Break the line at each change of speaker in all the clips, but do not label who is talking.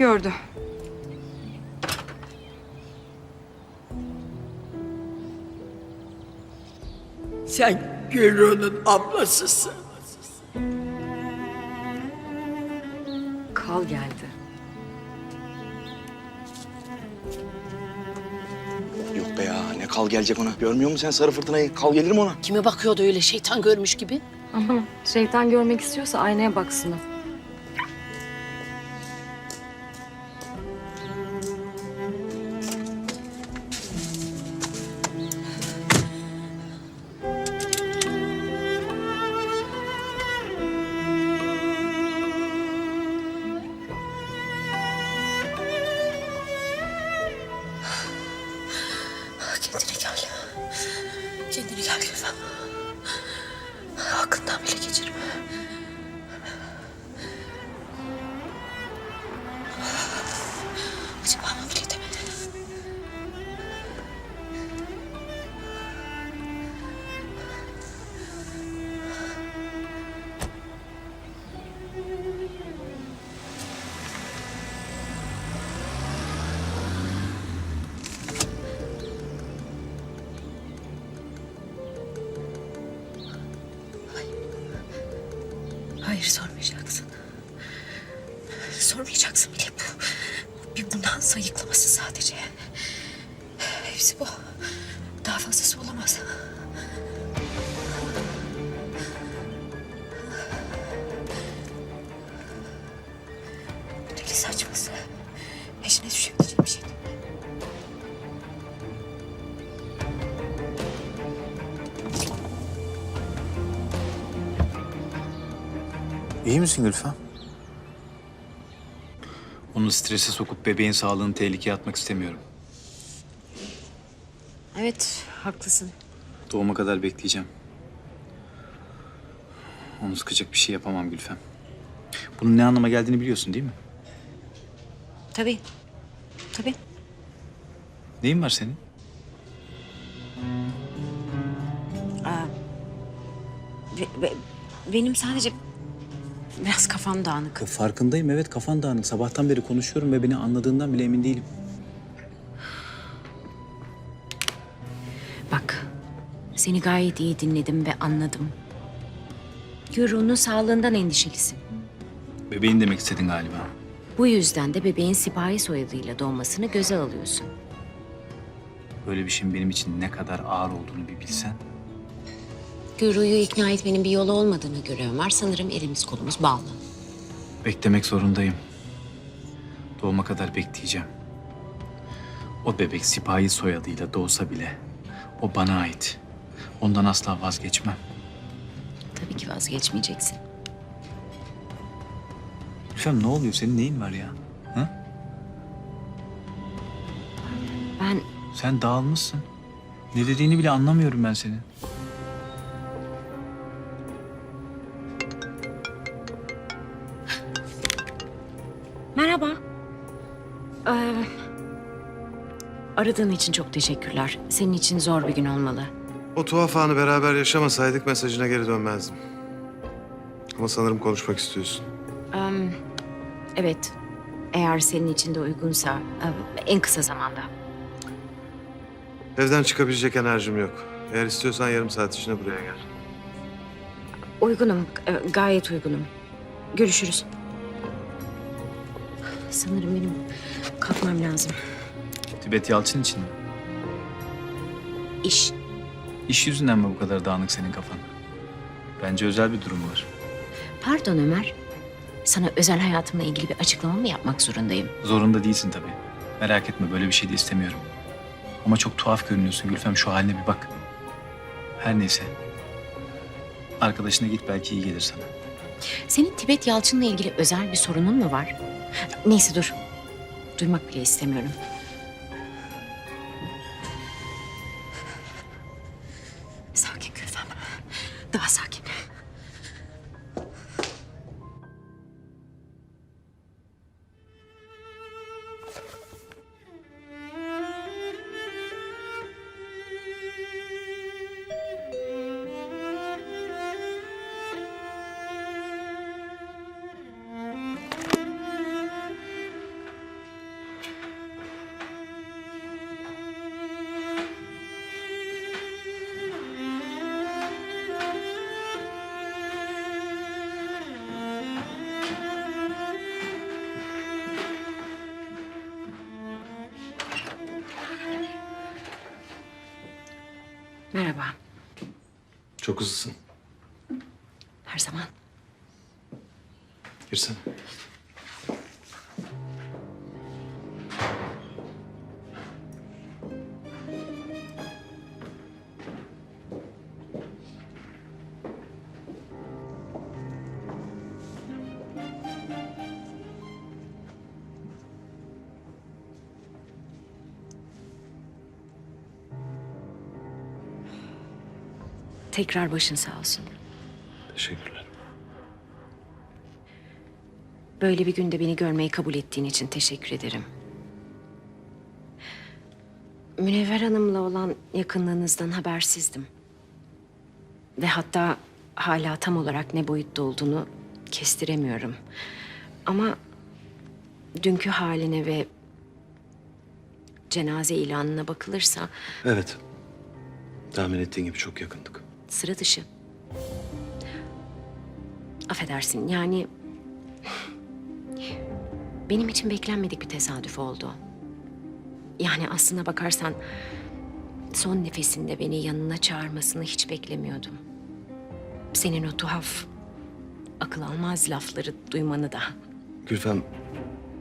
gördü.
Sen Gülru'nun ablasısın.
Kal geldi.
Yok be ya ne kal gelecek ona. Görmüyor musun sen sarı fırtınayı? Kal gelir mi ona?
Kime bakıyordu öyle şeytan görmüş gibi?
Aman şeytan görmek istiyorsa aynaya baksın. o.
Lütfen. Hakkından bile geçirme. Sormayacaksın bile bu. Bir bundan sayıklaması sadece. Hepsi bu. Daha fazlası olamaz. Deli saçması. Peşine düşebilecek bir şey.
İyi misin Gülfem?
Onu strese sokup bebeğin sağlığını tehlikeye atmak istemiyorum.
Evet, haklısın.
Doğuma kadar bekleyeceğim. Onu sıkacak bir şey yapamam Gülfem. Bunun ne anlama geldiğini biliyorsun değil mi?
Tabii. Tabii.
Neyin var senin?
Ve- ve- benim sadece biraz kafam dağınık.
Farkındayım evet kafan dağınık. Sabahtan beri konuşuyorum ve beni anladığından bile emin değilim.
Bak, seni gayet iyi dinledim ve anladım. Gürun'un sağlığından endişelisin.
Bebeğin demek istedin galiba.
Bu yüzden de bebeğin sipahi soyadıyla doğmasını göze alıyorsun.
Böyle bir şeyin benim için ne kadar ağır olduğunu bir bilsen.
Güru'yu ikna etmenin bir yolu olmadığını göre Ömer sanırım elimiz kolumuz bağlı.
Beklemek zorundayım. Doğuma kadar bekleyeceğim. O bebek sipahi soyadıyla doğsa bile o bana ait. Ondan asla vazgeçmem.
Tabii ki vazgeçmeyeceksin.
Gülfem ne oluyor? Senin neyin var ya? Ha?
Ben
Sen dağılmışsın. Ne dediğini bile anlamıyorum ben senin.
Merhaba. Ee, aradığın için çok teşekkürler. Senin için zor bir gün olmalı.
O tuhaf anı beraber yaşamasaydık mesajına geri dönmezdim. Ama sanırım konuşmak istiyorsun.
Ee, evet. Eğer senin için de uygunsa en kısa zamanda.
Evden çıkabilecek enerjim yok. Eğer istiyorsan yarım saat içinde buraya gel.
Uygunum. e, gayet uygunum. Görüşürüz. Sanırım benim kalkmam lazım.
Tibet Yalçın için mi?
İş.
İş yüzünden mi bu kadar dağınık senin kafan? Bence özel bir durum var.
Pardon Ömer. Sana özel hayatımla ilgili bir açıklama mı yapmak zorundayım?
Zorunda değilsin tabii. Merak etme böyle bir şey de istemiyorum. Ama çok tuhaf görünüyorsun Gülfem şu haline bir bak. Her neyse. Arkadaşına git belki iyi gelir sana.
Senin Tibet Yalçın'la ilgili özel bir sorunun mu var? Neyse dur. Duymak bile istemiyorum. Sakin Gülfem. Daha sakin. Merhaba.
Çok hızlısın.
Her zaman.
Girsene.
Tekrar başın sağ olsun.
Teşekkürler.
Böyle bir günde beni görmeyi kabul ettiğin için teşekkür ederim. Münevver Hanım'la olan yakınlığınızdan habersizdim. Ve hatta hala tam olarak ne boyutta olduğunu kestiremiyorum. Ama dünkü haline ve cenaze ilanına bakılırsa
Evet. Tahmin ettiğin gibi çok yakındık.
Sıra dışı. Affedersin yani benim için beklenmedik bir tesadüf oldu. Yani aslına bakarsan son nefesinde beni yanına çağırmasını hiç beklemiyordum. Senin o tuhaf akıl almaz lafları duymanı da.
Gülfem,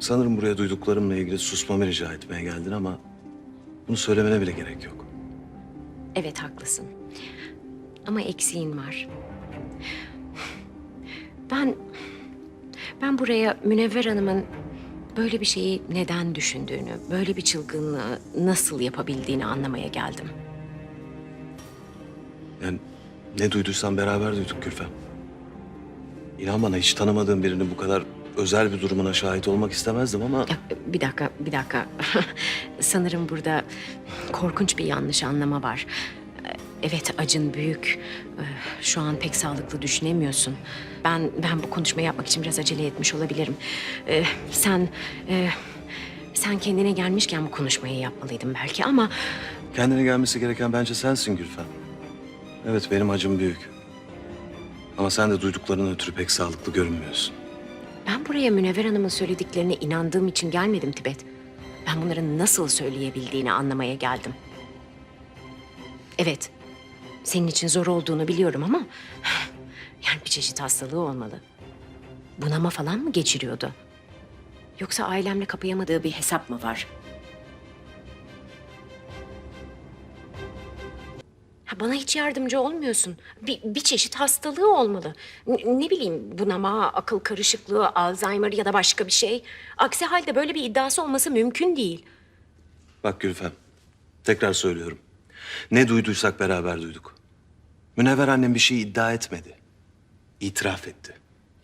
sanırım buraya duyduklarımla ilgili susmamı rica etmeye geldin ama bunu söylemene bile gerek yok.
Evet haklısın. Ama eksiğin var. Ben ben buraya Münevver Hanım'ın böyle bir şeyi neden düşündüğünü, böyle bir çılgınlığı nasıl yapabildiğini anlamaya geldim.
Yani ne duyduysan beraber duyduk Gülfem. İnan bana hiç tanımadığım birinin bu kadar özel bir durumuna şahit olmak istemezdim ama...
Ya, bir dakika, bir dakika. Sanırım burada korkunç bir yanlış anlama var. Evet acın büyük. Ee, Şu an pek sağlıklı düşünemiyorsun. Ben ben bu konuşmayı yapmak için biraz acele etmiş olabilirim. Ee, Sen e, sen kendine gelmişken bu konuşmayı yapmalıydın belki ama
Kendine gelmesi gereken bence sensin Gülfem. Evet benim acım büyük. Ama sen de duyduklarından ötürü pek sağlıklı görünmüyorsun.
ben buraya Münevver Hanım'ın söylediklerine inandığım için gelmedim Tibet. Ben bunların nasıl söyleyebildiğini anlamaya geldim. Evet, senin için zor olduğunu biliyorum ama... Yani bir çeşit hastalığı olmalı. Bunama falan mı geçiriyordu? Yoksa ailemle kapayamadığı bir hesap mı var? Bana hiç yardımcı olmuyorsun. Bir, bir çeşit hastalığı olmalı. N- ne bileyim bunama, akıl karışıklığı, Alzheimer ya da başka bir şey. Aksi halde böyle bir iddiası olması mümkün değil.
Bak Gülfem, tekrar söylüyorum. Ne duyduysak beraber duyduk. Münevver annem bir şey iddia etmedi. İtiraf etti.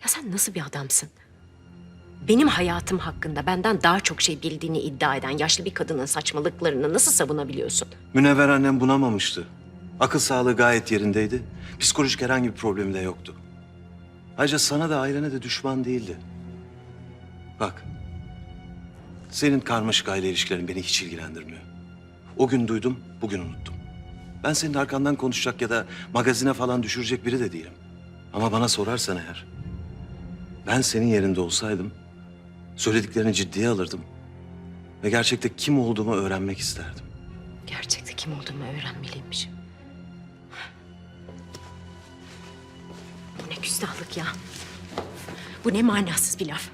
Ya sen nasıl bir adamsın? Benim hayatım hakkında benden daha çok şey bildiğini iddia eden yaşlı bir kadının saçmalıklarını nasıl savunabiliyorsun?
Münevver annem bunamamıştı. Akıl sağlığı gayet yerindeydi. Psikolojik herhangi bir problemi de yoktu. Ayrıca sana da ailene de düşman değildi. Bak, senin karmaşık aile ilişkilerin beni hiç ilgilendirmiyor. O gün duydum, bugün unuttum. Ben senin arkandan konuşacak ya da magazine falan düşürecek biri de değilim. Ama bana sorarsan eğer, ben senin yerinde olsaydım, söylediklerini ciddiye alırdım. Ve gerçekte kim olduğumu öğrenmek isterdim.
Gerçekte kim olduğumu öğrenmeliymişim. Bu ne küstahlık ya. Bu ne manasız bir laf.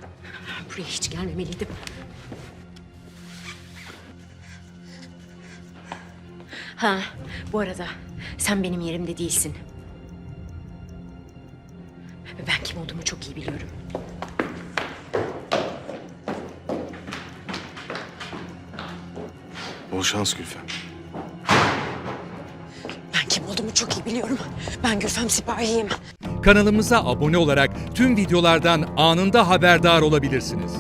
Buraya hiç gelmemeliydim. Ha, bu arada sen benim yerimde değilsin. Ben kim olduğumu çok iyi biliyorum.
Bol şans Gülfem.
Ben kim olduğumu çok iyi biliyorum. Ben Gülfem Sipahi'yim.
Kanalımıza abone olarak tüm videolardan anında haberdar olabilirsiniz.